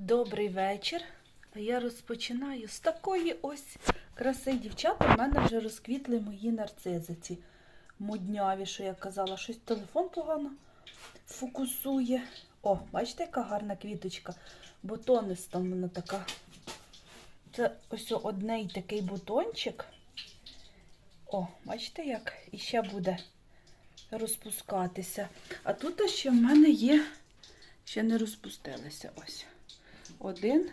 Добрий вечір. Я розпочинаю з такої ось краси. Дівчата, в мене вже розквітли мої нарцизи. Ці модняві, що я казала, щось телефон погано фокусує. О, бачите, яка гарна квіточка. Бутониста в мене така. Це ось одний такий бутончик. О, бачите як? І ще буде розпускатися. А тут ще в мене є, ще не розпустилися. Ось. Один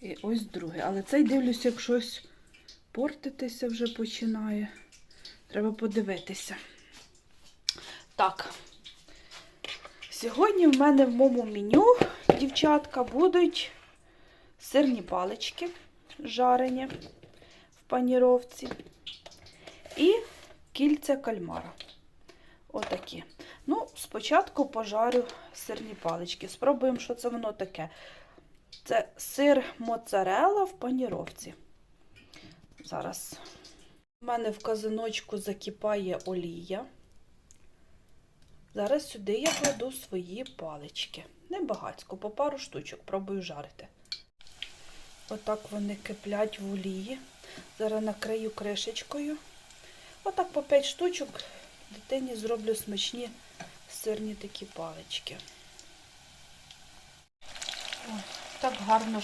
і ось другий. Але цей дивлюся, як щось портитися вже починає. Треба подивитися. Так. Сьогодні в мене в моєму меню, дівчатка, будуть сирні палички жарені в паніровці і кільця кальмара. Отакі. Ну, спочатку пожарю сирні палички. Спробуємо, що це воно таке. Це сир моцарелла в паніровці. Зараз. У мене в казаночку закипає олія. Зараз сюди я кладу свої палички. Небагацько, по пару штучок, пробую жарити. Отак вони киплять в олії. Зараз накрию кришечкою. Отак по 5 штучок дитині зроблю смачні сирні такі палички. Ой, так гарно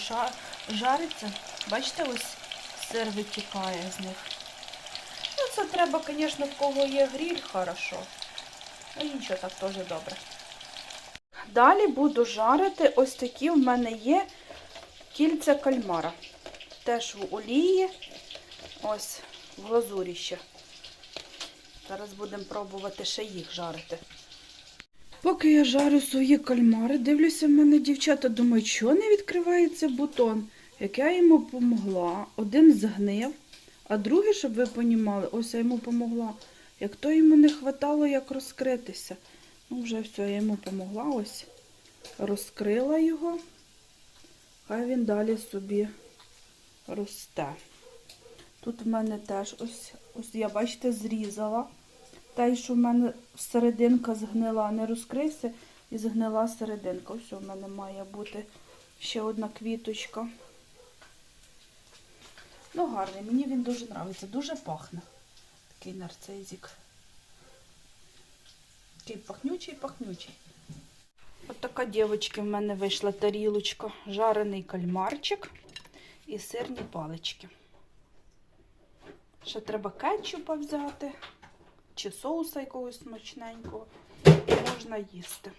жариться. Бачите, ось сир витікає з них. Ну, це треба, звісно, в кого є гріль, хорошо. Ну нічого, так теж добре. Далі буду жарити ось такі в мене є кільця кальмара. Теж в олії, ось в глазурі ще. Зараз будемо пробувати ще їх жарити. Поки я жарю свої кальмари, дивлюся, в мене дівчата думають, що не відкривається бутон. Як я йому помогла, один згнив, а другий, щоб ви понімали, ось я йому помогла. Як то йому не хватало, як розкритися. Ну, вже все, я йому помогла, ось розкрила його. Хай він далі собі росте. Тут в мене теж ось, ось я, бачите, зрізала. Та, що в мене серединка згнила, не розкрився і згнила серединка. Ось у мене має бути ще одна квіточка. Ну, гарний, мені він дуже подобається, дуже пахне. Такий нарцизик. Такий пахнючий, пахнючий. От така, дівчатки, в мене вийшла тарілочка, жарений кальмарчик і сирні палички. Ще треба кетчупа взяти, чи соуса якогось смачненького. Можна їсти.